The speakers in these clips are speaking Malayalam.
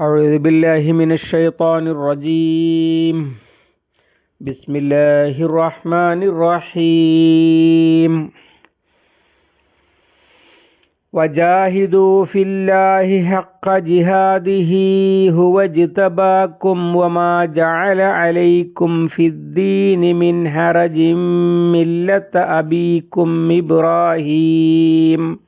أعوذ بالله من الشيطان الرجيم. بسم الله الرحمن الرحيم. وجاهدوا في الله حق جهاده هو اجتباكم وما جعل عليكم في الدين من حرج ملة أبيكم إبراهيم.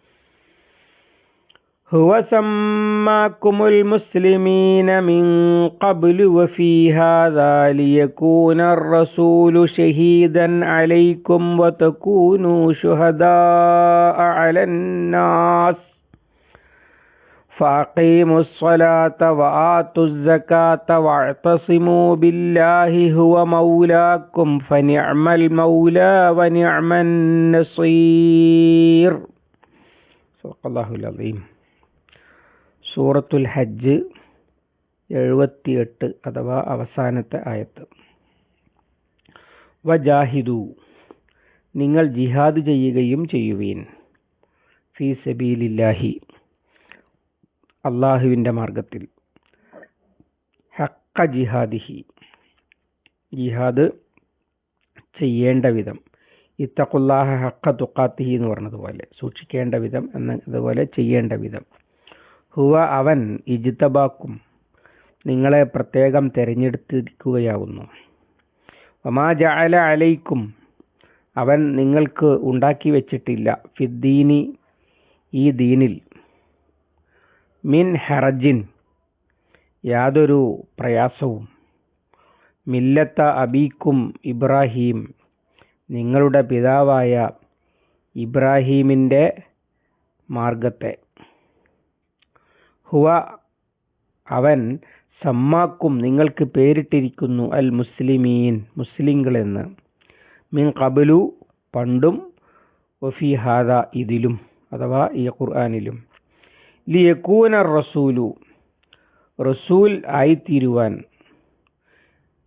هو سماكم المسلمين من قبل وفي هذا ليكون الرسول شهيدا عليكم وتكونوا شهداء على الناس. فأقيموا الصلاة وآتوا الزكاة واعتصموا بالله هو مولاكم فنعم المولى ونعم النصير. صدق الله العظيم. സൂറത്തുൽ ഹജ്ജ് എഴുപത്തിയെട്ട് അഥവാ അവസാനത്തെ ആയത്ത്. വജാഹിദു നിങ്ങൾ ജിഹാദ് ചെയ്യുകയും ചെയ്യുവീൻ. ഫീ സബീലില്ലാഹി അള്ളാഹുവിന്റെ മാർഗത്തിൽ ഹക്ക ജിഹാദിഹി ജിഹാദ് ചെയ്യേണ്ട വിധം. ഇത്തഖുല്ലാഹ ഹക്ക തുക്കാത്തിഹി എന്ന് പറഞ്ഞതുപോലെ സൂക്ഷിക്കേണ്ട വിധം എന്ന് അതുപോലെ ചെയ്യേണ്ട വിധം. ഹുവ അവൻ ഇജിത്തബാക്കും നിങ്ങളെ പ്രത്യേകം തിരഞ്ഞെടുത്തിരിക്കുകയാകുന്നു ഒമാ ജഅല അലൈക്കും. അവൻ നിങ്ങൾക്ക് ഉണ്ടാക്കി വെച്ചിട്ടില്ല ഫിദ്ദീനി ഈ ദീനിൽ. മിൻ ഹറജിൻ യാതൊരു പ്രയാസവും. മില്ലത്ത അബീക്കും ഇബ്രാഹീം നിങ്ങളുടെ പിതാവായ ഇബ്രാഹീമിന്റെ മാർഗത്തെ ഹുവ അവൻ സമ്മാക്കും നിങ്ങൾക്ക് പേരിട്ടിരിക്കുന്നു അൽ മുസ്ലിമീൻ മുസ്ലിങ്ങളെന്ന്. മിൻ കബലു പണ്ടും വഫി ഹാദ ഇതിലും അഥവാ ഈ ഖുർആാനിലും. ലിയക്കൂന റസൂലു റസൂൽ ആയിത്തീരുവാൻ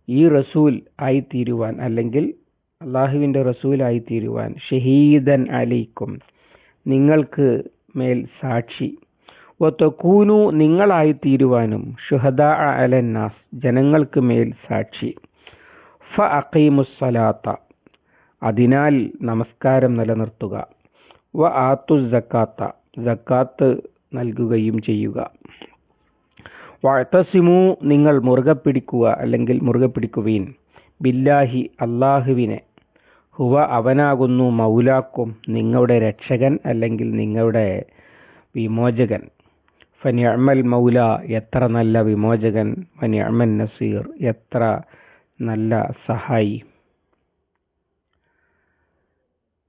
ഈ റസൂൽ ആയിത്തീരുവാൻ അല്ലെങ്കിൽ അള്ളാഹുവിന്റെ റസൂൽ ആയിത്തീരുവാൻ ഷഹീദൻ അലൈക്കും നിങ്ങൾക്ക് മേൽ സാക്ഷി. ഒത്തക്കൂനു നിങ്ങളായി തീരുവാനും ഷുഹദ അലന്നാസ് ജനങ്ങൾക്ക് മേൽ സാക്ഷി. ഫ അഖീമുസ്സലാത്ത. അതിനാൽ നമസ്കാരം നിലനിർത്തുക. വ ആത്തു ജക്കാത്ത ജക്കാത്ത് നൽകുകയും ചെയ്യുക. വഴത്തസിമു നിങ്ങൾ മുറുകെ പിടിക്കുക അല്ലെങ്കിൽ മുറുകെ പിടിക്കുവീൻ. ബില്ലാഹി അള്ളാഹുവിനെ ഹുവ അവനാകുന്നു മൗലാക്കും നിങ്ങളുടെ രക്ഷകൻ അല്ലെങ്കിൽ നിങ്ങളുടെ വിമോചകൻ. ഫനിഅമൽ മൗല. എത്ര നല്ല വിമോചകൻ. ഫനിഅമൻ നസീർ. എത്ര നല്ല സഹായി.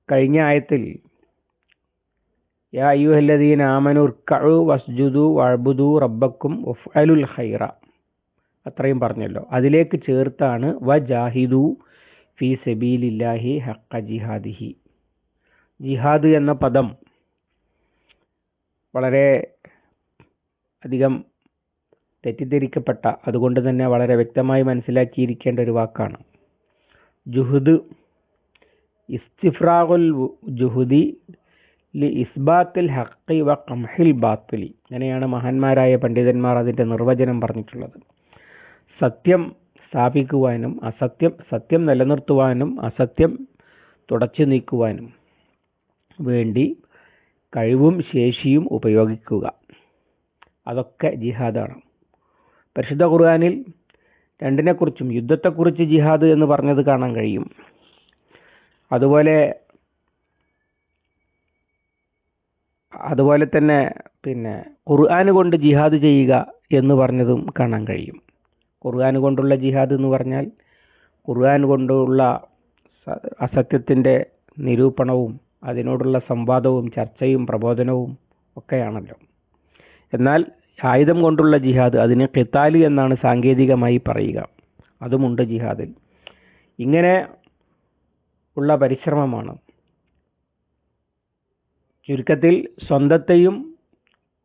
കഴിഞ്ഞ ആയത്തിൽ യാ അയ്യുഹല്ലദീന കഴു വസ്ജുദു വഅബ്ദു റബ്ബക്കും അലുൽ ഹൈറ അത്രയും പറഞ്ഞല്ലോ. അതിലേക്ക് ചേർത്താണ് വ ജാഹിദു ഫി സബീലില്ലാഹി ഹക്ക ജിഹാദിഹി. ജിഹാദ് എന്ന പദം വളരെ അധികം തെറ്റിദ്ധരിക്കപ്പെട്ട അതുകൊണ്ട് തന്നെ വളരെ വ്യക്തമായി മനസ്സിലാക്കിയിരിക്കേണ്ട ഒരു വാക്കാണ്. ജുഹുദ് ഇസ്തിഫ്രാഖുൽ ജുഹുദി ലി ഇസ്ബാത്തിൽ ഹക്കി വ കംഹിൽ ബാത്തുലി. അങ്ങനെയാണ് മഹാന്മാരായ പണ്ഡിതന്മാർ അതിന്റെ നിർവചനം പറഞ്ഞിട്ടുള്ളത്. സത്യം സ്ഥാപിക്കുവാനും അസത്യം സത്യം നിലനിർത്തുവാനും അസത്യം തുടച്ചു നീക്കുവാനും വേണ്ടി കഴിവും ശേഷിയും ഉപയോഗിക്കുക. അതൊക്കെ ജിഹാദാണ്. പരിശുദ്ധ ഖുർആാനിൽ രണ്ടിനെക്കുറിച്ചും യുദ്ധത്തെക്കുറിച്ച് ജിഹാദ് എന്ന് പറഞ്ഞത് കാണാൻ കഴിയും. അതുപോലെ അതുപോലെ തന്നെ പിന്നെ ഖുർആൻ കൊണ്ട് ജിഹാദ് ചെയ്യുക എന്ന് പറഞ്ഞതും കാണാൻ കഴിയും. ഖുർആൻ കൊണ്ടുള്ള ജിഹാദ് എന്ന് പറഞ്ഞാൽ ഖുർആൻ കൊണ്ടുള്ള അസത്യത്തിന്റെ നിരൂപണവും അതിനോടുള്ള സംവാദവും ചർച്ചയും പ്രബോധനവും ഒക്കെയാണല്ലോ. എന്നാൽ ആയുധം കൊണ്ടുള്ള ജിഹാദ് അതിന് ഖിത്താലി എന്നാണ് സാങ്കേതികമായി പറയുക. അതുമുണ്ട് ജിഹാദിൽ. ഇങ്ങനെ ഉള്ള പരിശ്രമമാണ്. ചുരുക്കത്തിൽ സ്വന്തത്തെയും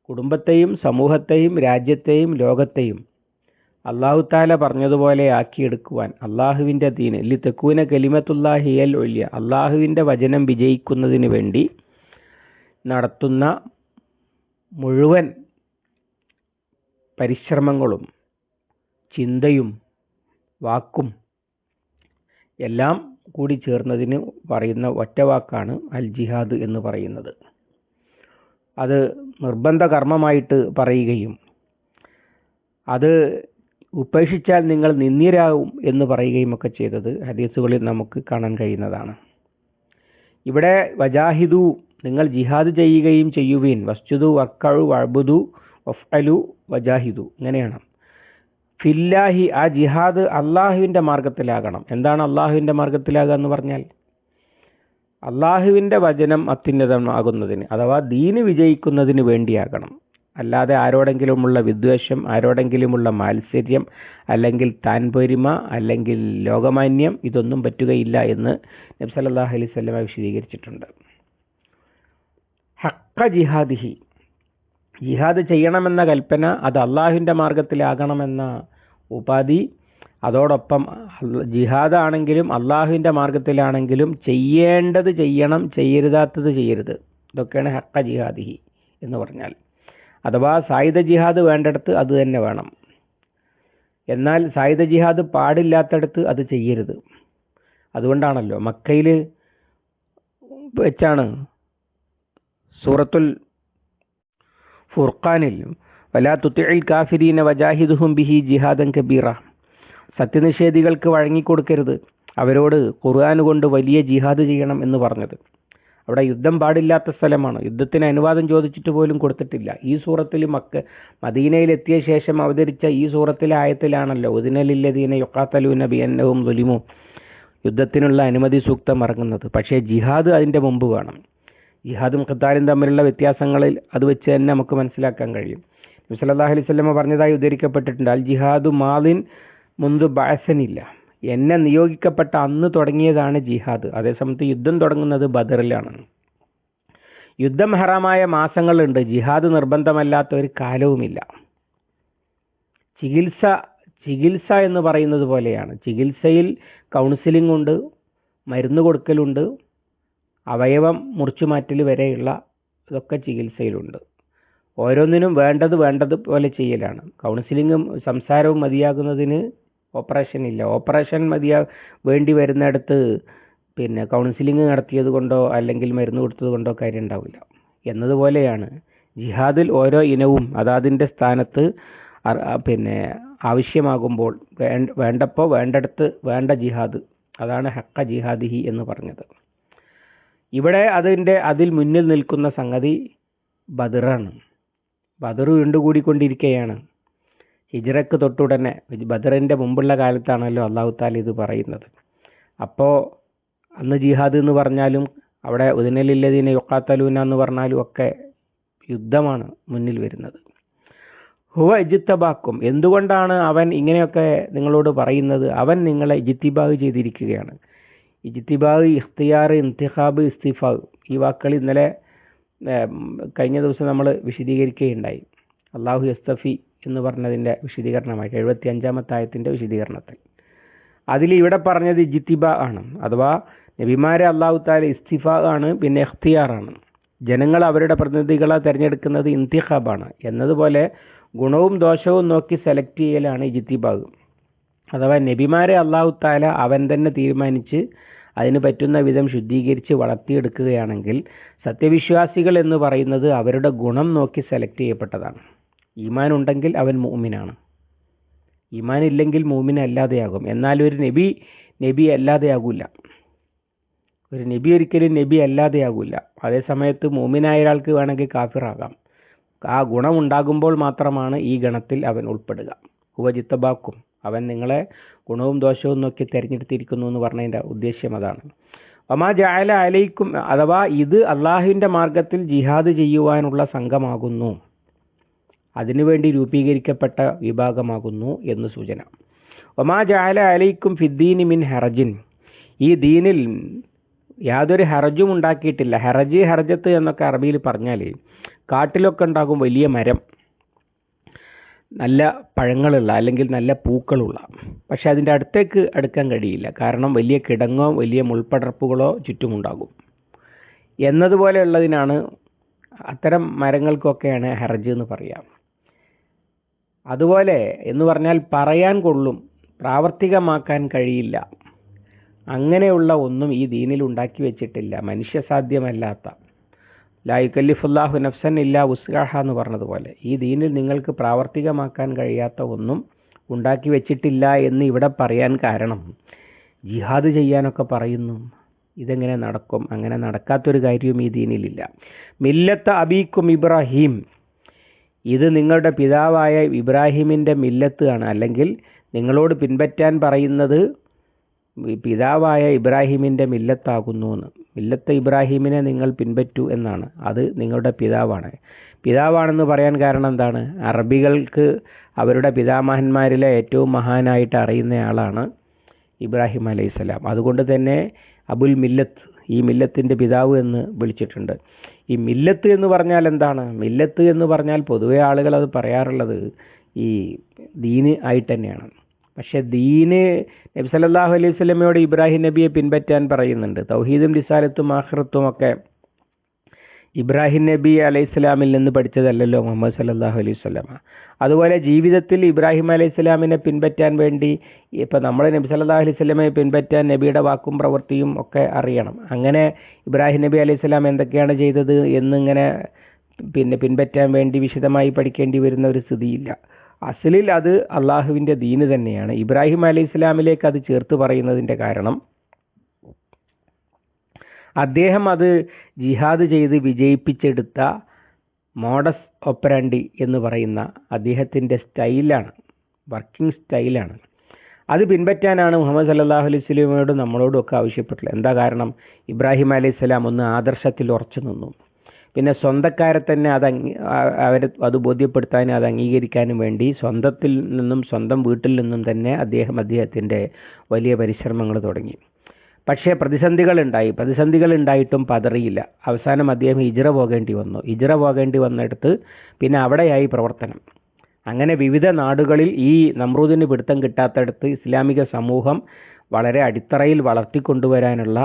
കുടുംബത്തെയും സമൂഹത്തെയും രാജ്യത്തെയും ലോകത്തെയും അള്ളാഹു താല പറഞ്ഞതുപോലെ ആക്കിയെടുക്കുവാൻ അള്ളാഹുവിന്റെ ദീന് ലി തെക്കൂന കലിമത്തുല്ലാഹിയൽ ഒല്യ അള്ളാഹുവിന്റെ വചനം വിജയിക്കുന്നതിന് വേണ്ടി നടത്തുന്ന മുഴുവൻ പരിശ്രമങ്ങളും ചിന്തയും വാക്കും എല്ലാം കൂടി ചേർന്നതിന് പറയുന്ന ഒറ്റ വാക്കാണ് അൽ ജിഹാദ് എന്ന് പറയുന്നത്. അത് നിർബന്ധ കർമ്മമായിട്ട് പറയുകയും അത് ഉപേക്ഷിച്ചാൽ നിങ്ങൾ നിന്ദ്യരാകും എന്ന് പറയുകയും ഒക്കെ ചെയ്തത് ഹദീസുകളിൽ നമുക്ക് കാണാൻ കഴിയുന്നതാണ്. ഇവിടെ വജാഹിദു നിങ്ങൾ ജിഹാദ് ചെയ്യുകയും ചെയ്യുവീൻ വസ്തുതു വക്കഴു വഴുബുദു വഫ്അലു വജാഹിദു. ഇങ്ങനെയാണ്. ഫില്ലാഹി ആ ജിഹാദ് അള്ളാഹുവിന്റെ മാർഗത്തിലാകണം എന്താണ് അള്ളാഹുവിന്റെ മാർഗത്തിലാകുക എന്ന് പറഞ്ഞാൽ? അള്ളാഹുവിന്റെ വചനം അത്യുന്നതമാകുന്നതിന് അഥവാ ദീന് വിജയിക്കുന്നതിന് വേണ്ടിയാകണം. അല്ലാതെ ആരോടെങ്കിലുമുള്ള വിദ്വേഷം ആരോടെങ്കിലുമുള്ള മാത്സര്യം അല്ലെങ്കിൽ താൻപൊരിമ അല്ലെങ്കിൽ ലോകമാന്യം ഇതൊന്നും പറ്റുകയില്ല എന്ന് നബി അലൈവല്ല വിശദീകരിച്ചിട്ടുണ്ട്. ഹക്ക ജിഹാദിഹി. ജിഹാദ് ചെയ്യണമെന്ന കൽപ്പന അത് അള്ളാഹുവിന്റെ മാർഗത്തിലാകണമെന്ന ഉപാധി. അതോടൊപ്പം ജിഹാദ് ആണെങ്കിലും അള്ളാഹുവിന്റെ മാർഗത്തിലാണെങ്കിലും ചെയ്യേണ്ടത് ചെയ്യണം ചെയ്യരുതാത്തത് ചെയ്യരുത്. ഇതൊക്കെയാണ് ഹക്ക ജിഹാദിഹി എന്ന് പറഞ്ഞാൽ. അഥവാ സായുധ ജിഹാദ് വേണ്ടടുത്ത് അത് തന്നെ വേണം. എന്നാൽ സായുധ ജിഹാദ് പാടില്ലാത്തടത്ത് അത് ചെയ്യരുത്. അതുകൊണ്ടാണല്ലോ മക്കയിൽ വെച്ചാണ് സൂറത്തുൽ ഫുർഖാനിൽ വലാ തുത്തിഴിൽ കാഫിരീന വജാഹിദുഹും ബിഹി ജിഹാദൻ കബീറ. സത്യനിഷേധികൾക്ക് വഴങ്ങിക്കൊടുക്കരുത്. അവരോട് ഖുർആൻ കൊണ്ട് വലിയ ജിഹാദ് ചെയ്യണം എന്ന് പറഞ്ഞത്. അവിടെ യുദ്ധം പാടില്ലാത്ത സ്ഥലമാണ്. യുദ്ധത്തിന് അനുവാദം ചോദിച്ചിട്ട് പോലും കൊടുത്തിട്ടില്ല. ഈ സൂറത്തിൽ മക്ക മദീനയിലെത്തിയ ശേഷം അവതരിച്ച ഈ സൂറത്തിലെ ആയത്തിലാണല്ലോ ഉദിനലില്ലദീന നബി ബിയന്നവും ദുലിമു യുദ്ധത്തിനുള്ള അനുമതി സൂക്തം ഇറങ്ങുന്നത്. പക്ഷേ ജിഹാദ് അതിന്റെ മുമ്പ് വേണം. ജിഹാദും ഖത്താലും തമ്മിലുള്ള വ്യത്യാസങ്ങളിൽ അത് വെച്ച് തന്നെ നമുക്ക് മനസ്സിലാക്കാൻ കഴിയും. നബി അലൈഹി സ്വലമ പറഞ്ഞതായി ഉദ്ധരിക്കപ്പെട്ടിട്ടുണ്ട്. അൽ ജിഹാദു മാലിൻ മുന്ത് ബാസനില്ല എന്നെ നിയോഗിക്കപ്പെട്ട അന്ന് തുടങ്ങിയതാണ് ജിഹാദ്. അതേസമയത്ത് യുദ്ധം തുടങ്ങുന്നത് ബദറിലാണ്. യുദ്ധം ഹറാമായ മാസങ്ങളുണ്ട്. ജിഹാദ് നിർബന്ധമല്ലാത്ത ഒരു കാലവുമില്ല. ചികിത്സ ചികിത്സ എന്ന് പറയുന്നത് പോലെയാണ്. ചികിത്സയിൽ കൗൺസിലിംഗ് ഉണ്ട് മരുന്ന് കൊടുക്കലുണ്ട് അവയവം മുറിച്ചു മാറ്റൽ വരെയുള്ള ഇതൊക്കെ ചികിത്സയിലുണ്ട്. ഓരോന്നിനും വേണ്ടത് വേണ്ടത് പോലെ ചെയ്യലാണ്. കൗൺസിലിങ്ങും സംസാരവും മതിയാകുന്നതിന് ഓപ്പറേഷൻ ഇല്ല. ഓപ്പറേഷൻ മതിയാ വേണ്ടി വരുന്നിടത്ത് പിന്നെ കൗൺസിലിംഗ് നടത്തിയത് കൊണ്ടോ അല്ലെങ്കിൽ മരുന്ന് കൊടുത്തത് കൊണ്ടോ കാര്യം ഉണ്ടാവില്ല. എന്നതുപോലെയാണ് ജിഹാദിൽ ഓരോ ഇനവും അതാതിന്റെ സ്ഥാനത്ത് പിന്നെ ആവശ്യമാകുമ്പോൾ വേണ്ടപ്പോൾ വേണ്ടടുത്ത് വേണ്ട ജിഹാദ്. അതാണ് ഹക്ക ജിഹാദിഹി എന്ന് പറഞ്ഞത്. ഇവിടെ അതിന്റെ അതിൽ മുന്നിൽ നിൽക്കുന്ന സംഗതി ബദറാണ്. ബദർ വീണ്ടുകൂടിക്കൊണ്ടിരിക്കുകയാണ് ഹിജ്റക്ക് തൊട്ടുടനെ ബദറിന്റെ മുമ്പുള്ള കാലത്താണല്ലോ അള്ളാഹു താല ഇത് പറയുന്നത്. അപ്പോൾ അന്ന് ജിഹാദ് എന്ന് പറഞ്ഞാലും അവിടെ ഉദിനലില്ലതിനെ യൊക്കാത്തലൂന എന്ന് പറഞ്ഞാലും ഒക്കെ യുദ്ധമാണ് മുന്നിൽ വരുന്നത്. ഹുവ ഇജിത്തബാക്കും എന്തുകൊണ്ടാണ് അവൻ ഇങ്ങനെയൊക്കെ നിങ്ങളോട് പറയുന്നത്? അവൻ നിങ്ങളെ ഇജിത്തിബാഗ് ചെയ്തിരിക്കുകയാണ്. ഇജിത്തിബാഗ് ഇഖ്തിയാർ ഇൻതിഖാബ് ഇസ്തിഫാഗ് ഈ വാക്കുകൾ ഇന്നലെ കഴിഞ്ഞ ദിവസം നമ്മൾ വിശദീകരിക്കുകയുണ്ടായി. അള്ളാഹു യസ്തഫി എന്ന് പറഞ്ഞതിന്റെ വിശദീകരണമായിട്ട് എഴുപത്തി അഞ്ചാമത്തെ ആയത്തിന്റെ വിശദീകരണത്തിൽ. അതിൽ ഇവിടെ പറഞ്ഞത് ഇജിത്തിബ ആണ്. അഥവാ നബിമാരെ അള്ളാഹു താല ഇസ്തിഫ ആണ് പിന്നെ ഇഖ്തിയാറാണ് ജനങ്ങൾ അവരുടെ പ്രതിനിധികളെ തിരഞ്ഞെടുക്കുന്നത് ഇന്തിഖാബാണ് എന്നതുപോലെ ഗുണവും ദോഷവും നോക്കി സെലക്ട് ചെയ്യലാണ് ഇജിത്തിബാഗ് അഥവാ നബിമാരെ അള്ളാഹു താല അവൻ തന്നെ തീരുമാനിച്ച് അതിന് പറ്റുന്ന വിധം ശുദ്ധീകരിച്ച് വളർത്തിയെടുക്കുകയാണെങ്കിൽ സത്യവിശ്വാസികൾ എന്ന് പറയുന്നത് അവരുടെ ഗുണം നോക്കി സെലക്ട് ചെയ്യപ്പെട്ടതാണ്. ഈമാൻ ഉണ്ടെങ്കിൽ അവൻ മൂമിനാണ് ഈമാൻ ഇല്ലെങ്കിൽ മൂമിൻ അല്ലാതെയാകും. എന്നാൽ ഒരു നബി നബി അല്ലാതെയാകില്ല ഒരു നബി ഒരിക്കലും നബി അല്ലാതെയാകില്ല അതേ സമയത്ത് മൂമിനായ ഒരാൾക്ക് വേണമെങ്കിൽ കാഫിറാകാം. ആ ഗുണമുണ്ടാകുമ്പോൾ മാത്രമാണ് ഈ ഗണത്തിൽ അവൻ ഉൾപ്പെടുക. ഉപജിത്തബാക്കും അവൻ നിങ്ങളെ ഗുണവും ദോഷവും നോക്കി തിരഞ്ഞെടുത്തിരിക്കുന്നു എന്ന് പറഞ്ഞതിന്റെ ഉദ്ദേശ്യം അതാണ്. അമാ ജാല അലൈക്കും അഥവാ ഇത് അള്ളാഹുവിന്റെ മാർഗത്തിൽ ജിഹാദ് ചെയ്യുവാനുള്ള സംഘമാകുന്നു. അതിനുവേണ്ടി രൂപീകരിക്കപ്പെട്ട വിഭാഗമാകുന്നു എന്ന് സൂചന. ഒമാ ജാല അലൈക്കും ഫിദ്ദീനി മിൻ ഹറജിൻ. ഈ ദീനിൽ യാതൊരു ഹറജും ഉണ്ടാക്കിയിട്ടില്ല. ഹറജ് ഹർജത്ത് എന്നൊക്കെ അറബിയിൽ പറഞ്ഞാൽ കാട്ടിലൊക്കെ ഉണ്ടാകും വലിയ മരം. നല്ല പഴങ്ങളുള്ള അല്ലെങ്കിൽ നല്ല പൂക്കളുള്ള. പക്ഷേ അതിന്റെ അടുത്തേക്ക് അടുക്കാൻ കഴിയില്ല. കാരണം വലിയ കിടങ്ങോ വലിയ മുൾപ്പടർപ്പുകളോ ചുറ്റുമുണ്ടാകും. എന്നതുപോലെയുള്ളതിനാണ് അത്തരം മരങ്ങൾക്കൊക്കെയാണ് ഹർജ് എന്ന് പറയാം. അതുപോലെ എന്ന് പറഞ്ഞാൽ പറയാൻ കൊള്ളും പ്രാവർത്തികമാക്കാൻ കഴിയില്ല. അങ്ങനെയുള്ള ഒന്നും ഈ ദീനിൽ ഉണ്ടാക്കി വെച്ചിട്ടില്ല. മനുഷ്യസാധ്യമല്ലാത്ത. ലായുക്കല്ലിഫുല്ലാഹു നഫ്സൻ ഇല്ലാ ഉസ്ഗാഹ എന്ന് പറഞ്ഞതുപോലെ. ഈ ദീനിൽ നിങ്ങൾക്ക് പ്രാവർത്തികമാക്കാൻ കഴിയാത്ത ഒന്നും ഉണ്ടാക്കി വെച്ചിട്ടില്ല എന്ന് ഇവിടെ പറയാൻ കാരണം ജിഹാദ് ചെയ്യാനൊക്കെ പറയുന്നു. ഇതെങ്ങനെ നടക്കും? അങ്ങനെ നടക്കാത്തൊരു കാര്യവും ഈ ദീനിലില്ല. മില്ലത്ത് അബീക്കും ഇബ്രാഹിം. ഇത് നിങ്ങളുടെ പിതാവായ ഇബ്രാഹിമിന്റെ മില്ലത്ത് ആണ് അല്ലെങ്കിൽ നിങ്ങളോട് പിൻപറ്റാൻ പറയുന്നത് പിതാവായ ഇബ്രാഹിമിന്റെ മില്ലത്താകുന്നു എന്ന്. മില്ലത്ത് ഇബ്രാഹീമിനെ നിങ്ങൾ പിൻപറ്റൂ എന്നാണ്. അത് നിങ്ങളുടെ പിതാവാണ്. പിതാവാണെന്ന് പറയാൻ കാരണം എന്താണ്? അറബികൾക്ക് അവരുടെ പിതാമഹന്മാരിലെ ഏറ്റവും മഹാനായിട്ട് അറിയുന്നയാളാണ് ഇബ്രാഹിം അലൈഹിസ്സലാം. അതുകൊണ്ട് തന്നെ അബുൽ മില്ലത്ത് ഈ മില്ലത്തിന്റെ പിതാവ് എന്ന് വിളിച്ചിട്ടുണ്ട്. ഈ മില്ലത്ത് എന്ന് പറഞ്ഞാൽ എന്താണ്? മില്ലത്ത് എന്ന് പറഞ്ഞാൽ പൊതുവേ ആളുകൾ അത് പറയാറുള്ളത് ഈ ദീന് ആയിട്ട് തന്നെയാണ്. പക്ഷെ ദീന് നബി സല്ലല്ലാഹു അലൈഹി സ്വലമയോട് ഇബ്രാഹിം നബിയെ പിൻപറ്റാൻ പറയുന്നുണ്ട്. തൗഹീദും ലിസാലത്തും ആഹ്റത്തും ഒക്കെ ഇബ്രാഹിം നബി അലൈഹി സ്വലാമിൽ നിന്ന് പഠിച്ചതല്ലല്ലോ മുഹമ്മദ് സല്ലല്ലാഹു അലൈഹി സ്വലാമ അതുപോലെ ജീവിതത്തിൽ ഇബ്രാഹിം അലൈഹി സ്വലാമിനെ പിൻപറ്റാൻ വേണ്ടി ഇപ്പം നമ്മൾ നബി സല്ലല്ലാഹു അലൈഹി സ്വലമയെ പിൻപറ്റാൻ നബിയുടെ വാക്കും പ്രവൃത്തിയും ഒക്കെ അറിയണം. അങ്ങനെ ഇബ്രാഹിം നബി അലൈഹി സ്വലാം എന്തൊക്കെയാണ് ചെയ്തത് എന്നിങ്ങനെ പിന്നെ പിൻപറ്റാൻ വേണ്ടി വിശദമായി പഠിക്കേണ്ടി വരുന്ന ഒരു സ്ഥിതിയില്ല. അസലിൽ അത് അള്ളാഹുവിന്റെ ദീന് തന്നെയാണ്. ഇബ്രാഹിം അലൈഹി ഇസ്ലാമിലേക്ക് അത് ചേർത്ത് പറയുന്നതിന്റെ കാരണം അദ്ദേഹം അത് ജിഹാദ് ചെയ്ത് വിജയിപ്പിച്ചെടുത്ത മോഡസ് ഒപ്പരാണ്ടി എന്ന് പറയുന്ന അദ്ദേഹത്തിന്റെ സ്റ്റൈലാണ് വർക്കിംഗ് സ്റ്റൈലാണ്. അത് പിൻപറ്റാനാണ് മുഹമ്മദ് സല്ലാഹു അലൈഹി സ്വലമയോട് നമ്മളോടും ഒക്കെ ആവശ്യപ്പെട്ടുള്ളത്. എന്താ കാരണം? ഇബ്രാഹിം അലൈഹി സ്വലാം ഒന്ന് ആദർശത്തിൽ ഉറച്ചു നിന്നു. പിന്നെ സ്വന്തക്കാരെ തന്നെ അത് അവരെ അത് ബോധ്യപ്പെടുത്താനും അത് അംഗീകരിക്കാനും വേണ്ടി സ്വന്തത്തിൽ നിന്നും സ്വന്തം വീട്ടിൽ നിന്നും തന്നെ അദ്ദേഹം അദ്ദേഹത്തിന്റെ വലിയ പരിശ്രമങ്ങൾ തുടങ്ങി. പക്ഷേ പ്രതിസന്ധികൾ ഉണ്ടായി പ്രതിസന്ധികൾ ഉണ്ടായിട്ടും പതറിയില്ല. അവസാനം അദ്ദേഹം ഇജിറ പോകേണ്ടി വന്നു. ഇജിറ പോകേണ്ടി വന്നിടത്ത് പിന്നെ അവിടെയായി പ്രവർത്തനം. അങ്ങനെ വിവിധ നാടുകളിൽ ഈ നമ്രൂദിന് പിടുത്തം കിട്ടാത്തടത്ത് ഇസ്ലാമിക സമൂഹം വളരെ അടിത്തറയിൽ വളർത്തിക്കൊണ്ടുവരാനുള്ള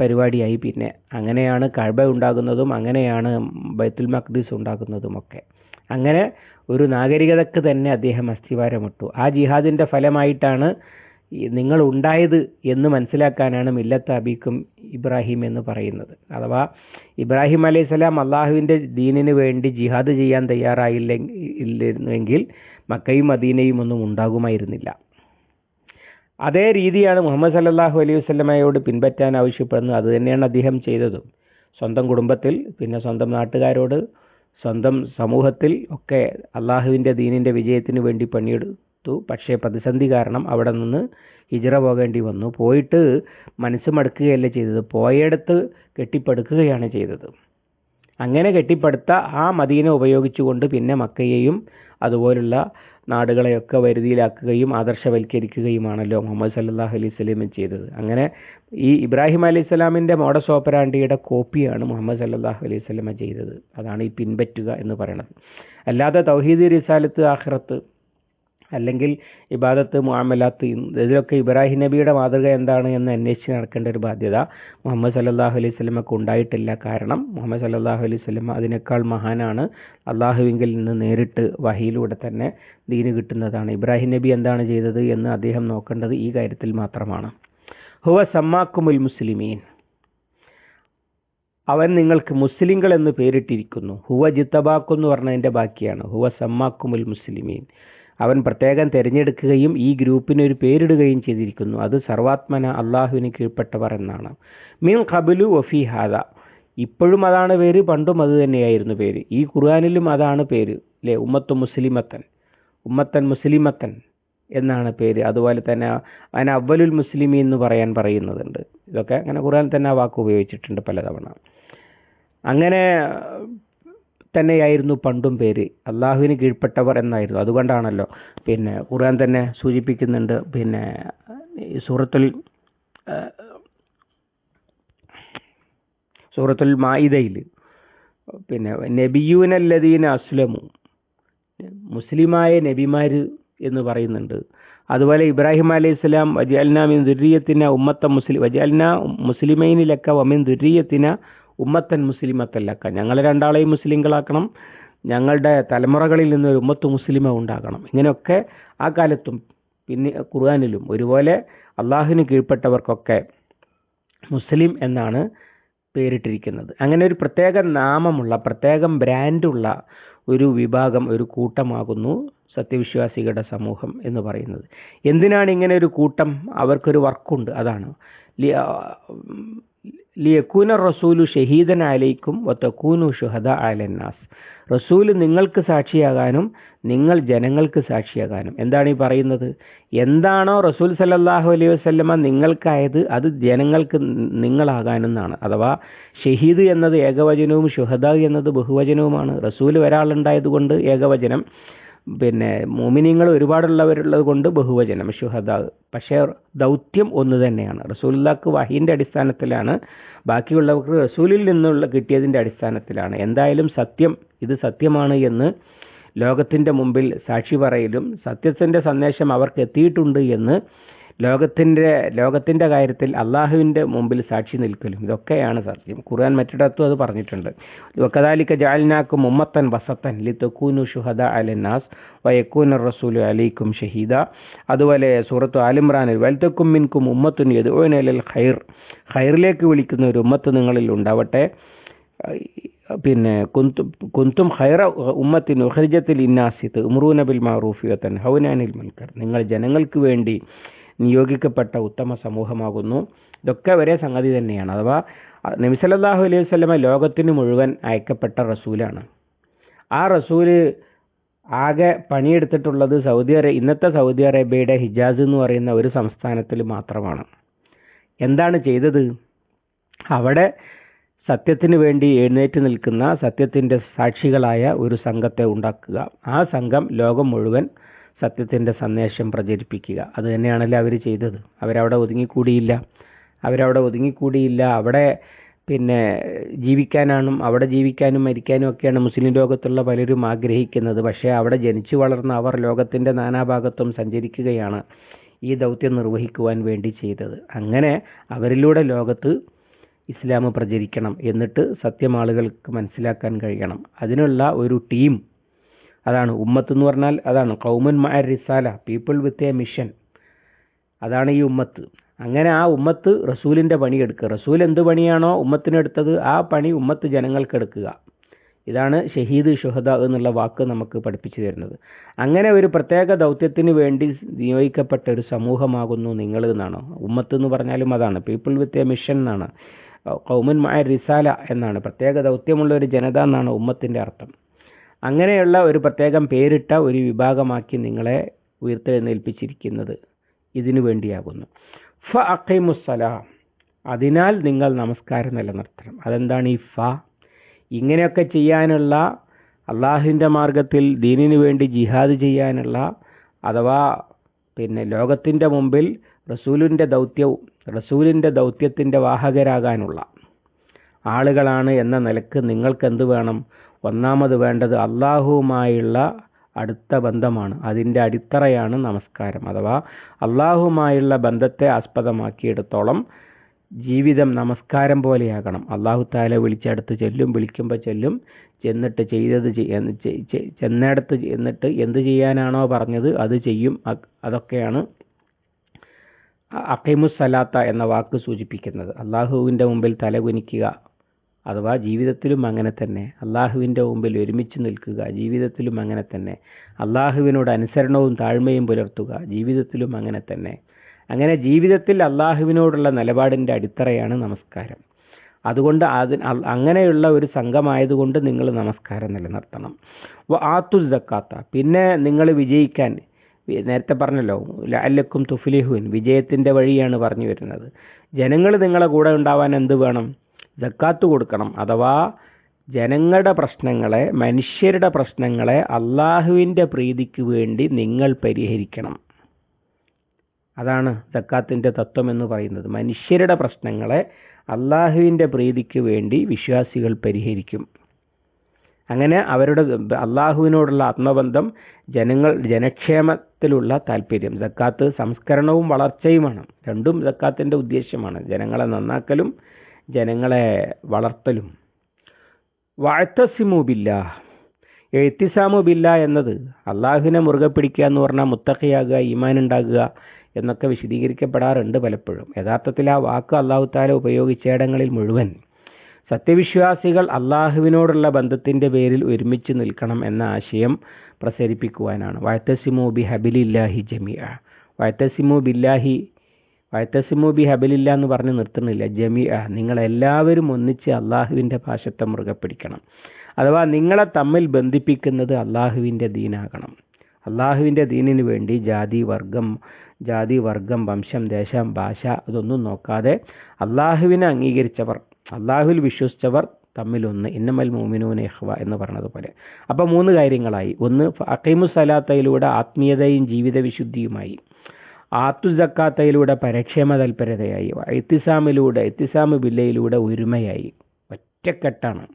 പരിപാടിയായി. പിന്നെ അങ്ങനെയാണ് കഴബ ഉണ്ടാകുന്നതും അങ്ങനെയാണ് ബൈത്തുൽ മഖ്ദീസ് ഉണ്ടാകുന്നതുമൊക്കെ. അങ്ങനെ ഒരു നാഗരികതക്ക് തന്നെ അദ്ദേഹം അസ്ഥിവാരമിട്ടു. ആ ജിഹാദിന്റെ ഫലമായിട്ടാണ് നിങ്ങൾ ഉണ്ടായത് എന്ന് മനസ്സിലാക്കാനാണ് മില്ലത്ത് അബീക്കും ഇബ്രാഹിം എന്ന് പറയുന്നത്. അഥവാ ഇബ്രാഹിം അലൈഹി സ്വലാം അള്ളാഹുവിന്റെ ദീനിന് വേണ്ടി ജിഹാദ് ചെയ്യാൻ തയ്യാറായില്ലെങ്കിൽ മക്കയും മദീനയും ഒന്നും ഉണ്ടാകുമായിരുന്നില്ല. അതേ രീതിയാണ് മുഹമ്മദ് സല്ലാഹു അലൈഹി വസ്ലമയോട് പിൻപറ്റാൻ ആവശ്യപ്പെടുന്നത്. അതുതന്നെയാണ് അദ്ദേഹം ചെയ്തതും. സ്വന്തം കുടുംബത്തിൽ പിന്നെ സ്വന്തം നാട്ടുകാരോട് സ്വന്തം സമൂഹത്തിൽ ഒക്കെ അള്ളാഹുവിന്റെ ദീനിന്റെ വിജയത്തിന് വേണ്ടി പണിയെടുത്തു. പക്ഷേ പ്രതിസന്ധി കാരണം അവിടെ നിന്ന് ഹിജറ പോകേണ്ടി വന്നു. പോയിട്ട് മനസ്സ് മടുക്കുകയല്ല ചെയ്തത്? പോയടുത്ത് കെട്ടിപ്പടുക്കുകയാണ് ചെയ്തത്. അങ്ങനെ കെട്ടിപ്പടുത്ത ആ മദീന ഉപയോഗിച്ചുകൊണ്ട് പിന്നെ മക്കയെയും അതുപോലുള്ള നാടുകളെയൊക്കെ വരുതിയിലാക്കുകയും ആദർശവൽക്കരിക്കുകയുമാണല്ലോ മുഹമ്മദ് സല്ലല്ലാഹു അലൈഹി സ്വലം ചെയ്തത്. അങ്ങനെ ഈ ഇബ്രാഹിം അലൈഹി സ്വലാമിന്റെ മോഡസ് ഓപ്പറാണ്ടിയുടെ കോപ്പിയാണ് മുഹമ്മദ് സല്ലാഹു അലൈഹി സ്വലമ ചെയ്തത്. അതാണ് ഈ പിൻപറ്റുക എന്ന് പറയുന്നത്. അല്ലാതെ തൗഹീദ് റിസാലത്ത് ആഖിറത്ത് അല്ലെങ്കിൽ ഇബാദത്ത് മുഅമലാത്ത് ഇതിലൊക്കെ ഇബ്രാഹിം നബിയുടെ മാതൃക എന്താണ് എന്ന് അന്വേഷിച്ച് നടക്കേണ്ട ഒരു ബാധ്യത മുഹമ്മദ് സല്ലാഹു അലൈഹി സ്വലമക്ക് ഉണ്ടായിട്ടില്ല. കാരണം മുഹമ്മദ് സല്ലാഹു അലൈഹി സ്വലമ അതിനേക്കാൾ മഹാനാണ്. അള്ളാഹുവിങ്കിൽ നിന്ന് നേരിട്ട് വഹിയിലൂടെ തന്നെ ദീന് കിട്ടുന്നതാണ്. ഇബ്രാഹിം നബി എന്താണ് ചെയ്തത് എന്ന് അദ്ദേഹം നോക്കേണ്ടത് ഈ കാര്യത്തിൽ മാത്രമാണ്. ഹുവ സമ്മാക്കുമുൽ മുസ്ലിമീൻ. അവൻ നിങ്ങൾക്ക് മുസ്ലിങ്ങൾ എന്ന് പേരിട്ടിരിക്കുന്നു. ഹുവ ജിത്തബാക്കു എന്ന് പറഞ്ഞതിന്റെ ബാക്കിയാണ്. ഹുവ സമ്മാക്കുമുൽ മുസ്ലിമീൻ. അവൻ പ്രത്യേകം തിരഞ്ഞെടുക്കുകയും ഈ ഗ്രൂപ്പിന് ഒരു പേരിടുകയും ചെയ്തിരിക്കുന്നു. അത് സർവാത്മന അള്ളാഹുവിന് കീഴ്പ്പെട്ടവർ എന്നാണ്. മീൻ ഖബുലു വഫി ഹാദ. ഇപ്പോഴും അതാണ് പേര് പണ്ടും അത് തന്നെയായിരുന്നു പേര്. ഈ ഖുർആാനിലും അതാണ് പേര് അല്ലേ ഉമ്മത്ത് മുസ്ലിമത്തൻ. ഉമ്മത്തൻ മുസ്ലിമത്തൻ എന്നാണ് പേര്. അതുപോലെ തന്നെ അതിന് അവലുൽ മുസ്ലിമി എന്ന് പറയാൻ പറയുന്നതുണ്ട് ഇതൊക്കെ അങ്ങനെ ഖുർആൻ തന്നെ ആ വാക്ക് ഉപയോഗിച്ചിട്ടുണ്ട് പലതവണ. അങ്ങനെ തന്നെയായിരുന്നു പണ്ടും പേര്. അള്ളാഹുവിന് കീഴ്പ്പെട്ടവർ എന്നായിരുന്നു. അതുകൊണ്ടാണല്ലോ പിന്നെ ഖുർആൻ തന്നെ സൂചിപ്പിക്കുന്നുണ്ട്. പിന്നെ സൂറത്തുൽ സൂറത്തുൽ മായിദയിൽ പിന്നെ നബിയൂനല്ലദീന അസ്ലമു മുസ്ലിമായ നബിമാർ എന്ന് പറയുന്നുണ്ട്. അതുപോലെ ഇബ്രാഹിം അലൈഹി സ്വലാം വജാൽന മിൻ ദുര്യത്തിന ഉമ്മത്ത മുസ്ലിം വജാൽന മുസ്ലിമൈനിലക്ക വമിൻ ദുര്യത്തിന ഉമ്മത്തൻ മുസ്ലിമത്തല്ലക്ക ഞങ്ങളെ രണ്ടാളെയും മുസ്ലിങ്ങളാക്കണം. ഞങ്ങളുടെ തലമുറകളിൽ നിന്ന് ഒരു ഉമ്മത്ത് മുസ്ലിമ ഉണ്ടാകണം. ഇങ്ങനെയൊക്കെ ആ കാലത്തും പിന്നെ ഖുർആാനിലും ഒരുപോലെ അള്ളാഹുവിന് കീഴ്പ്പെട്ടവർക്കൊക്കെ മുസ്ലിം എന്നാണ് പേരിട്ടിരിക്കുന്നത്. അങ്ങനെ ഒരു പ്രത്യേക നാമമുള്ള പ്രത്യേകം ബ്രാൻഡുള്ള ഒരു വിഭാഗം ഒരു കൂട്ടമാകുന്നു സത്യവിശ്വാസികളുടെ സമൂഹം എന്ന് പറയുന്നത്. എന്തിനാണ് ഇങ്ങനെ ഒരു കൂട്ടം? അവർക്കൊരു വർക്കുണ്ട്. അതാണ്. ലിയക്കൂന റസൂലു ഷഹീദൻ അലൈക്കും വത്തക്കൂനു ഷുഹദ അലന്നാസ് റസൂൽ നിങ്ങൾക്ക് സാക്ഷിയാകാനും നിങ്ങൾ ജനങ്ങൾക്ക് സാക്ഷിയാകാനും. എന്താണ് ഈ പറയുന്നത്? എന്താണോ റസൂൽ സല്ലാഹു അലൈഹി വസല്ലമ നിങ്ങൾക്കായത് അത് ജനങ്ങൾക്ക് നിങ്ങളാകാനെന്നാണ്. അഥവാ ഷഹീദ് എന്നത് ഏകവചനവും ഷുഹദ എന്നത് ബഹുവചനവുമാണ്. റസൂൽ ഒരാളുണ്ടായത് കൊണ്ട് ഏകവചനം. പിന്നെ മോമിനിയങ്ങൾ ഒരുപാടുള്ളവരുള്ളത് കൊണ്ട് ബഹുവചനം ഷുഹദ. പക്ഷേ ദൗത്യം ഒന്ന് തന്നെയാണ്. റസൂലുള്ളാക്ക് വഹീന്റെ അടിസ്ഥാനത്തിലാണ്. ബാക്കിയുള്ളവർക്ക് റസൂലിൽ നിന്നുള്ള കിട്ടിയതിന്റെ അടിസ്ഥാനത്തിലാണ്. എന്തായാലും സത്യം ഇത് സത്യമാണ് എന്ന് ലോകത്തിന്റെ മുമ്പിൽ സാക്ഷി പറയലും സത്യത്തിന്റെ സന്ദേശം അവർക്ക് എത്തിയിട്ടുണ്ട് എന്ന് ലോകത്തിന്റെ ലോകത്തിന്റെ കാര്യത്തിൽ അള്ളാഹുവിന്റെ മുമ്പിൽ സാക്ഷി നിൽക്കലും. ഇതൊക്കെയാണ് സത്യം. ഖുർആൻ മറ്റിടത്തും അത് പറഞ്ഞിട്ടുണ്ട്. വക്കദാലിക്ക ജാലിനാക്കും ഉമ്മത്തൻ വസത്തൻ ലി തെക്കൂനു ഷുഹദ അലന്നാസ് വയക്കൂന റസൂലു അലൈക്കും ഷഹീദ. അതുപോലെ സൂറത്തു ആലിമ്രാനിൽ വൽത്തക്കും മിൻകും ഉമ്മത്തുൻ യദുനൽ ഖൈർ. ഖൈറിലേക്ക് വിളിക്കുന്ന ഒരു ഉമ്മത്ത് നിങ്ങളിൽ ഉണ്ടാവട്ടെ. പിന്നെ കുന്തും കുന്തും ഹൈറ ഉമ്മത്തിൻ ഉഹർജത്തിൽ ഇന്നാസിത്ത് ഉമ്രൂനബിൽ ബിൽ മാറൂഫി വത്തൻ ഹൗനാനിൽ മുൻകർ. നിങ്ങൾ ജനങ്ങൾക്ക് വേണ്ടി നിയോഗിക്കപ്പെട്ട ഉത്തമ സമൂഹമാകുന്നു. ഇതൊക്കെ ഒരേ സംഗതി തന്നെയാണ്. അഥവാ നബിസല്ലല്ലാഹു അലൈഹി വസ്ലമ ലോകത്തിന് മുഴുവൻ അയക്കപ്പെട്ട റസൂലാണ്. ആ റസൂൽ ആകെ പണിയെടുത്തിട്ടുള്ളത് സൗദി അറേബ്യ ഇന്നത്തെ സൗദി അറേബ്യയുടെ ഹിജാസ് എന്ന് പറയുന്ന ഒരു സംസ്ഥാനത്തിൽ മാത്രമാണ്. എന്താണ് ചെയ്തത്? അവിടെ സത്യത്തിന് വേണ്ടി എഴുന്നേറ്റ് നിൽക്കുന്ന സത്യത്തിന്റെ സാക്ഷികളായ ഒരു സംഘത്തെ ഉണ്ടാക്കുക. ആ സംഘം ലോകം മുഴുവൻ സത്യത്തിന്റെ സന്ദേശം പ്രചരിപ്പിക്കുക. അത് തന്നെയാണല്ലോ അവർ ചെയ്തത്. അവരവിടെ ഒതുങ്ങിക്കൂടിയില്ല. അവരവിടെ ഒതുങ്ങിക്കൂടിയില്ല. അവിടെ പിന്നെ ജീവിക്കാനാണ് അവിടെ ജീവിക്കാനും മരിക്കാനും ഒക്കെയാണ് മുസ്ലിം ലോകത്തുള്ള പലരും ആഗ്രഹിക്കുന്നത്. പക്ഷേ അവിടെ ജനിച്ചു വളർന്ന അവർ ലോകത്തിന്റെ നാനാഭാഗത്തും സഞ്ചരിക്കുകയാണ് ഈ ദൗത്യം നിർവഹിക്കുവാൻ വേണ്ടി ചെയ്തത്. അങ്ങനെ അവരിലൂടെ ലോകത്ത് ഇസ്ലാം പ്രചരിക്കണം എന്നിട്ട് സത്യം ആളുകൾക്ക് മനസ്സിലാക്കാൻ കഴിയണം. അതിനുള്ള ഒരു ടീം അതാണ് ഉമ്മത്ത് എന്ന് പറഞ്ഞാൽ അതാണ് കൗമൻ മഅ റിസാല പീപ്പിൾ വിത്ത് എ മിഷൻ അതാണ് ഈ ഉമ്മത്ത്. അങ്ങനെ ആ ഉമ്മത്ത് റസൂലിന്റെ പണി എടുക്കുക. റസൂൽ എന്ത് പണിയാണോ ഉമ്മത്തിനെടുത്തത് ആ പണി ഉമ്മത്ത് ജനങ്ങൾക്ക് എടുക്കുക. ഇതാണ് ഷഹീദ് ഷുഹദ എന്നുള്ള വാക്ക് നമുക്ക് പഠിപ്പിച്ചു തരുന്നത്. അങ്ങനെ ഒരു പ്രത്യേക ദൗത്യത്തിന് വേണ്ടി നിയോഗിക്കപ്പെട്ട ഒരു സമൂഹമാകുന്നു നിങ്ങൾ എന്നാണ്? ഉമ്മത്ത് എന്ന് പറഞ്ഞാലും അതാണ്. പീപ്പിൾ വിത്ത് എ മിഷൻ എന്നാണ്. കൗമൻ മായ റിസാല എന്നാണ്. പ്രത്യേക ദൗത്യമുള്ള ഒരു ജനത എന്നാണ് ഉമ്മത്തിന്റെ അർത്ഥം. അങ്ങനെയുള്ള ഒരു പ്രത്യേകം പേരിട്ട ഒരു വിഭാഗമാക്കി നിങ്ങളെ ഉയർത്തെഴുന്നേൽപ്പിച്ചിരിക്കുന്നത് ഇതിനു വേണ്ടിയാകുന്നു. ഫ അഖൈമുസ്സലാ. അതിനാൽ നിങ്ങൾ നമസ്കാരം നിലനിർത്തണം. അതെന്താണ് ഈ ഫ? ഇങ്ങനെയൊക്കെ ചെയ്യാനുള്ള അള്ളാഹുവിന്റെ മാർഗത്തിൽ ദീനിനു വേണ്ടി ജിഹാദ് ചെയ്യാനുള്ള അഥവാ പിന്നെ ലോകത്തിന്റെ മുമ്പിൽ റസൂലിന്റെ ദൗത്യവും റസൂലിന്റെ ദൗത്യത്തിന്റെ വാഹകരാകാനുള്ള ആളുകളാണ് എന്ന നിലയ്ക്ക് നിങ്ങൾക്കെന്ത് വേണം? ഒന്നാമത് വേണ്ടത് അള്ളാഹുവുമായുള്ള അടുത്ത ബന്ധമാണ്. അതിന്റെ അടിത്തറയാണ് നമസ്കാരം. അഥവാ അള്ളാഹുവുമായുള്ള ബന്ധത്തെ ആസ്പദമാക്കിയെടുത്തോളം ജീവിതം നമസ്കാരം പോലെയാകണം. അള്ളാഹു താല വിളിച്ചടുത്ത് ചെല്ലും വിളിക്കുമ്പോൾ ചെല്ലും ചെന്നിട്ട് ചെയ്തത് ചെന്നിടത്ത് എന്നിട്ട് എന്ത് ചെയ്യാനാണോ പറഞ്ഞത് അത് ചെയ്യും. അതൊക്കെയാണ് അഖൈമുസലാത്ത എന്ന വാക്ക് സൂചിപ്പിക്കുന്നത്. അള്ളാഹുവിന്റെ മുമ്പിൽ തലകുനിക്കുക അഥവാ ജീവിതത്തിലും അങ്ങനെ തന്നെ. അള്ളാഹുവിന്റെ മുമ്പിൽ ഒരുമിച്ച് നിൽക്കുക ജീവിതത്തിലും അങ്ങനെ തന്നെ. അള്ളാഹുവിനോട് അനുസരണവും താഴ്മയും പുലർത്തുക ജീവിതത്തിലും അങ്ങനെ തന്നെ. അങ്ങനെ ജീവിതത്തിൽ അള്ളാഹുവിനോടുള്ള നിലപാടിന്റെ അടിത്തറയാണ് നമസ്കാരം. അതുകൊണ്ട് അതിന് അങ്ങനെയുള്ള ഒരു സംഘമായതുകൊണ്ട് നിങ്ങൾ നമസ്കാരം നിലനിർത്തണം. ആത്തു ജക്കാത്ത പിന്നെ നിങ്ങൾ വിജയിക്കാൻ നേരത്തെ പറഞ്ഞല്ലോ അല്ലക്കും തുഫ്ലിഹുൻ വിജയത്തിന്റെ വഴിയാണ് പറഞ്ഞു വരുന്നത്. ജനങ്ങൾ നിങ്ങളെ കൂടെ ഉണ്ടാവാൻ എന്ത് വേണം? ജക്കാത്ത് കൊടുക്കണം. അഥവാ ജനങ്ങളുടെ പ്രശ്നങ്ങളെ മനുഷ്യരുടെ പ്രശ്നങ്ങളെ അള്ളാഹുവിന്റെ പ്രീതിക്ക് വേണ്ടി നിങ്ങൾ പരിഹരിക്കണം. അതാണ് ജക്കാത്തിന്റെ തത്വം എന്ന് പറയുന്നത്. മനുഷ്യരുടെ പ്രശ്നങ്ങളെ അള്ളാഹുവിന്റെ പ്രീതിക്ക് വേണ്ടി വിശ്വാസികൾ പരിഹരിക്കും. അങ്ങനെ അവരുടെ അള്ളാഹുവിനോടുള്ള ആത്മബന്ധം ജനങ്ങൾ ജനക്ഷേമത്തിലുള്ള താല്പര്യം ജക്കാത്ത് സംസ്കരണവും വളർച്ചയുമാണ്. രണ്ടും ജക്കാത്തിന്റെ ഉദ്ദേശ്യമാണ് ജനങ്ങളെ നന്നാക്കലും ജനങ്ങളെ വളർത്തലും. വാഴ്ത്തസിമൂബില്ല എഴുത്തിസാമു ബില്ല എന്നത് അള്ളാഹുവിനെ മുറുകെ പിടിക്കുക എന്ന് പറഞ്ഞാൽ മുത്തക്കയാകുക ഈമാൻ ഉണ്ടാകുക എന്നൊക്കെ വിശദീകരിക്കപ്പെടാറുണ്ട് പലപ്പോഴും. യഥാർത്ഥത്തിൽ ആ വാക്ക് അള്ളാഹു താല ഉപയോഗിച്ചിടങ്ങളിൽ മുഴുവൻ. സത്യവിശ്വാസികൾ അള്ളാഹുവിനോടുള്ള ബന്ധത്തിന്റെ പേരിൽ ഒരുമിച്ച് നിൽക്കണം എന്ന ആശയം പ്രസരിപ്പിക്കുവാനാണ്. വഴത്തസിമു ബി ഹബിലില്ലാഹി ജമിയ വഴത്തസിമു ബില്ലാഹി വഴത്തസിമു ബി ഹബലില്ല എന്ന് പറഞ്ഞ് നിർത്തുന്നില്ല. നിങ്ങൾ എല്ലാവരും ഒന്നിച്ച് അള്ളാഹുവിന്റെ ഭാഷത്തെ മുറുകെ പിടിക്കണം. അഥവാ നിങ്ങളെ തമ്മിൽ ബന്ധിപ്പിക്കുന്നത് അള്ളാഹുവിന്റെ ദീനാകണം. അള്ളാഹുവിന്റെ ദീനിന് വേണ്ടി ജാതി വർഗം ജാതി വർഗം വംശം ദേശം ഭാഷ അതൊന്നും നോക്കാതെ അള്ളാഹുവിനെ അംഗീകരിച്ചവർ അള്ളാഹുവിൽ വിശ്വസിച്ചവർ തമ്മിലൊന്ന് ഇന്നമൽ മോമിനൂൻ എഹ്വ എന്ന് പറഞ്ഞതുപോലെ. അപ്പോൾ മൂന്ന് കാര്യങ്ങളായി. ഒന്ന് അക്കൈമു സലാത്തയിലൂടെ ആത്മീയതയും ജീവിത ആത്തു ജക്കാത്തയിലൂടെ പരക്ഷേമ തൽപരതയായി എത്തിസാമിലൂടെ എത്തിസാമ് ബില്ലയിലൂടെ ഒരുമയായി. ഒറ്റക്കെട്ടാണ്.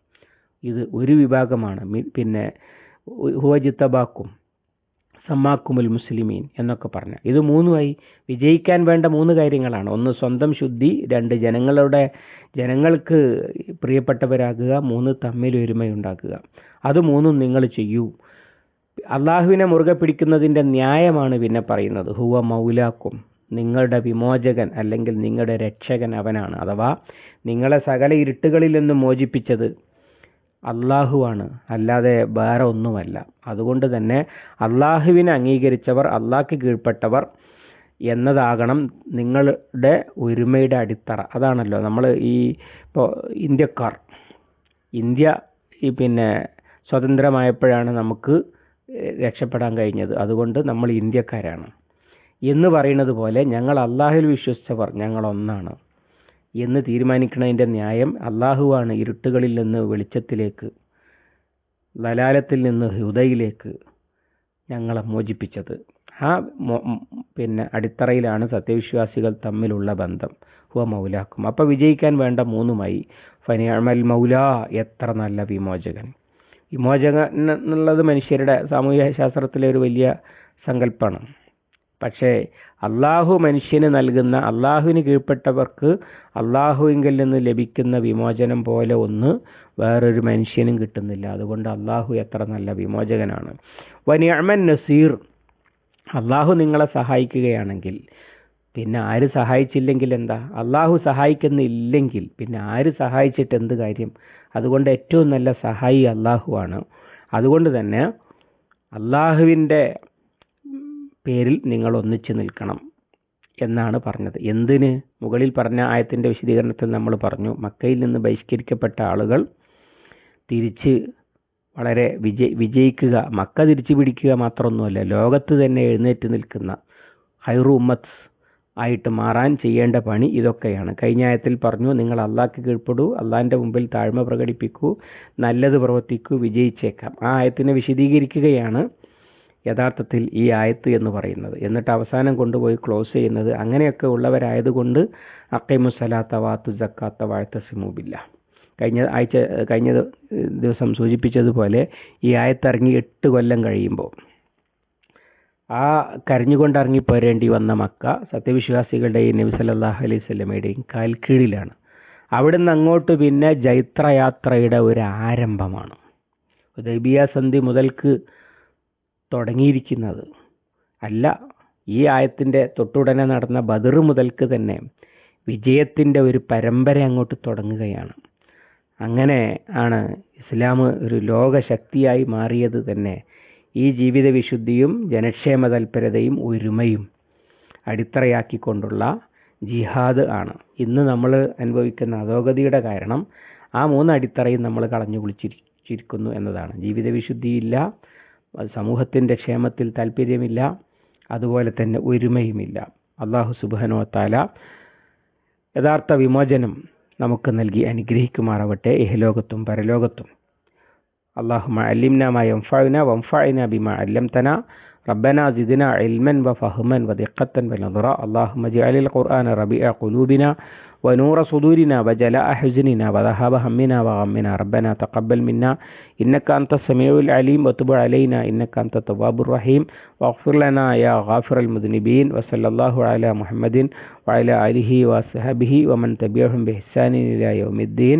ഇത് ഒരു വിഭാഗമാണ്. പിന്നെ ഹുവജിത്തബാക്കും സമ്മാക്കുമുൽ മുസ്ലിമീൻ എന്നൊക്കെ പറഞ്ഞ. ഇത് മൂന്നുമായി വിജയിക്കാൻ വേണ്ട മൂന്ന് കാര്യങ്ങളാണ്. ഒന്ന് സ്വന്തം ശുദ്ധി. രണ്ട് ജനങ്ങളുടെ ജനങ്ങൾക്ക് പ്രിയപ്പെട്ടവരാകുക. മൂന്ന് തമ്മിൽ ഒരുമയുണ്ടാക്കുക അത് മൂന്നും നിങ്ങൾ ചെയ്യൂ. അള്ളാഹുവിനെ മുറുകെ പിടിക്കുന്നതിന്റെ ന്യായമാണ് പിന്നെ പറയുന്നത്. ഹുവ മൗലാക്കും. നിങ്ങളുടെ വിമോചകൻ അല്ലെങ്കിൽ നിങ്ങളുടെ രക്ഷകൻ അവനാണ്. അഥവാ നിങ്ങളെ സകല ഇരുട്ടുകളിൽ നിന്ന് മോചിപ്പിച്ചത് അള്ളാഹുവാണ്. അല്ലാതെ വേറെ ഒന്നുമല്ല. അതുകൊണ്ട് തന്നെ അള്ളാഹുവിനെ അംഗീകരിച്ചവർ അള്ളാഹ്ക്ക് കീഴ്പ്പെട്ടവർ എന്നതാകണം നിങ്ങളുടെ ഒരുമയുടെ അടിത്തറ. അതാണല്ലോ നമ്മൾ ഈ ഇപ്പോൾ ഇന്ത്യക്കാർ. ഇന്ത്യ ഈ പിന്നെ സ്വതന്ത്രമായപ്പോഴാണ് നമുക്ക് രക്ഷപ്പെടാൻ കഴിഞ്ഞത്. അതുകൊണ്ട് നമ്മൾ ഇന്ത്യക്കാരാണ്. എന്ന് പറയുന്നത് പോലെ ഞങ്ങൾ അള്ളാഹുവിൽ വിശ്വസിച്ചവർ ഞങ്ങൾ ഒന്നാണ് എന്ന് തീരുമാനിക്കുന്നതിന്റെ ന്യായം അള്ളാഹുവാണ് ഇരുട്ടുകളിൽ നിന്ന് വെളിച്ചത്തിലേക്ക് ലലാലത്തിൽ നിന്ന് ഹൃദയിലേക്ക് ഞങ്ങളെ മോചിപ്പിച്ചത്. ആ പിന്നെ അടിത്തറയിലാണ് സത്യവിശ്വാസികൾ തമ്മിലുള്ള ബന്ധം. ഹുവ മൗലാക്കും. അപ്പോൾ വിജയിക്കാൻ വേണ്ട മൂന്നുമായി. ഫനിയമൽ മൗല എത്ര നല്ല വിമോചകൻ. വിമോചകൻ എന്നുള്ളത് മനുഷ്യരുടെ സാമൂഹ്യ ശാസ്ത്രത്തിലെ ഒരു വലിയ സങ്കല്പമാണ്. പക്ഷേ അള്ളാഹു മനുഷ്യന് നൽകുന്ന അള്ളാഹുവിന് കീഴ്പ്പെട്ടവർക്ക് അള്ളാഹുവിങ്കിൽ നിന്ന് ലഭിക്കുന്ന വിമോചനം പോലെ ഒന്ന് വേറൊരു മനുഷ്യനും കിട്ടുന്നില്ല. അതുകൊണ്ട് അള്ളാഹു എത്ര നല്ല വിമോചകനാണ്. വനിയമൻ നസീർ. അള്ളാഹു നിങ്ങളെ സഹായിക്കുകയാണെങ്കിൽ പിന്നെ ആര് സഹായിച്ചില്ലെങ്കിൽ എന്താ? അള്ളാഹു സഹായിക്കുന്നില്ലെങ്കിൽ പിന്നെ ആര് സഹായിച്ചിട്ട് എന്ത് കാര്യം? അതുകൊണ്ട് ഏറ്റവും നല്ല സഹായി അള്ളാഹുവാണ് അതുകൊണ്ട് തന്നെ അള്ളാഹുവിന്റെ പേരിൽ നിങ്ങൾ ഒന്നിച്ചു നിൽക്കണം എന്നാണ് പറഞ്ഞത്. എന്തിന്? മുകളിൽ പറഞ്ഞ ആയത്തിന്റെ വിശദീകരണത്തിൽ നമ്മൾ പറഞ്ഞു. മക്കയിൽ നിന്ന് ബഹിഷ്കരിക്കപ്പെട്ട ആളുകൾ തിരിച്ച് വളരെ വിജയ് വിജയിക്കുക മക്ക തിരിച്ചു പിടിക്കുക മാത്രമൊന്നുമല്ല ലോകത്ത് തന്നെ എഴുന്നേറ്റ് നിൽക്കുന്ന ഹൈറു ഉമ്മത്ത് ആയിട്ട് മാറാൻ ചെയ്യേണ്ട പണി ഇതൊക്കെയാണ്. കഴിഞ്ഞ ആയത്തിൽ പറഞ്ഞു നിങ്ങൾ അള്ളാഹ്ക്ക് കീഴ്പ്പെടൂ അള്ളാഹിന്റെ മുമ്പിൽ താഴ്മ പ്രകടിപ്പിക്കൂ നല്ലത് പ്രവർത്തിക്കൂ വിജയിച്ചേക്കാം. ആ ആയത്തിനെ വിശദീകരിക്കുകയാണ് യഥാർത്ഥത്തിൽ ഈ ആയത്ത് എന്ന് പറയുന്നത്. എന്നിട്ട് അവസാനം കൊണ്ടുപോയി ക്ലോസ് ചെയ്യുന്നത് അങ്ങനെയൊക്കെ ഉള്ളവരായതുകൊണ്ട് അക്കൈമുസലാത്ത വാത്തു ജക്കാത്ത വാഴ്ത്ത സിമൂബില്ല കഴിഞ്ഞ ആഴ്ച കഴിഞ്ഞ ദിവസം സൂചിപ്പിച്ചതുപോലെ ഈ ആയത്തിറങ്ങി എട്ട് കൊല്ലം കഴിയുമ്പോൾ ആ കരഞ്ഞുകൊണ്ട് ഇറങ്ങി പോരേണ്ടി വന്ന മക്ക സത്യവിശ്വാസികളുടെയും നബി സല്ലല്ലാഹു അലൈഹി സ്വലമയുടെയും കാൽക്കീഴിലാണ്. അവിടുന്ന് അങ്ങോട്ട് പിന്നെ ജൈത്രയാത്രയുടെ ഒരു ആരംഭമാണ്. ഉദൈബിയ സന്ധി മുതൽക്ക് തുടങ്ങിയിരിക്കുന്നത്. അല്ല ഈ ആയത്തിന്റെ തൊട്ടുടനെ നടന്ന ബദർ മുതൽക്ക് തന്നെ വിജയത്തിന്റെ ഒരു പരമ്പര അങ്ങോട്ട് തുടങ്ങുകയാണ്. അങ്ങനെ ആണ് ഇസ്ലാം ഒരു ലോകശക്തിയായി മാറിയത് തന്നെ ഈ ജീവിത വിശുദ്ധിയും ജനക്ഷേമ തൽപരതയും ഒരുമയും അടിത്തറയാക്കിക്കൊണ്ടുള്ള ജിഹാദ് ആണ്. ഇന്ന് നമ്മൾ അനുഭവിക്കുന്ന അധോഗതിയുടെ കാരണം ആ മൂന്ന് അടിത്തറയും നമ്മൾ കളഞ്ഞു കുളിച്ചിരിക്കുന്നു എന്നതാണ്. ജീവിത വിശുദ്ധിയില്ല സമൂഹത്തിന്റെ ക്ഷേമത്തിൽ താല്പര്യമില്ല അതുപോലെ തന്നെ ഒരുമയുമില്ല. അള്ളാഹു താല യഥാർത്ഥ വിമോചനം നമുക്ക് നൽകി അനുഗ്രഹിക്കുമാറാവട്ടെ. ഇഹലോകത്തും പരലോകത്തും. اللهم علمنا ما ينفعنا وانفعنا بما علمتنا. ربنا زدنا علما وفهما ودقة ونظرا. اللهم اجعل القرآن ربيع قلوبنا ونور صدورنا وجلاء حزننا وذهاب همنا وغمنا. ربنا تقبل منا. إنك أنت السميع العليم. وتب علينا. إنك أنت التواب الرحيم. واغفر لنا يا غافر المذنبين. وصلى الله على محمد وعلى آله وصحبه ومن تبعهم بإحسان إلى يوم الدين.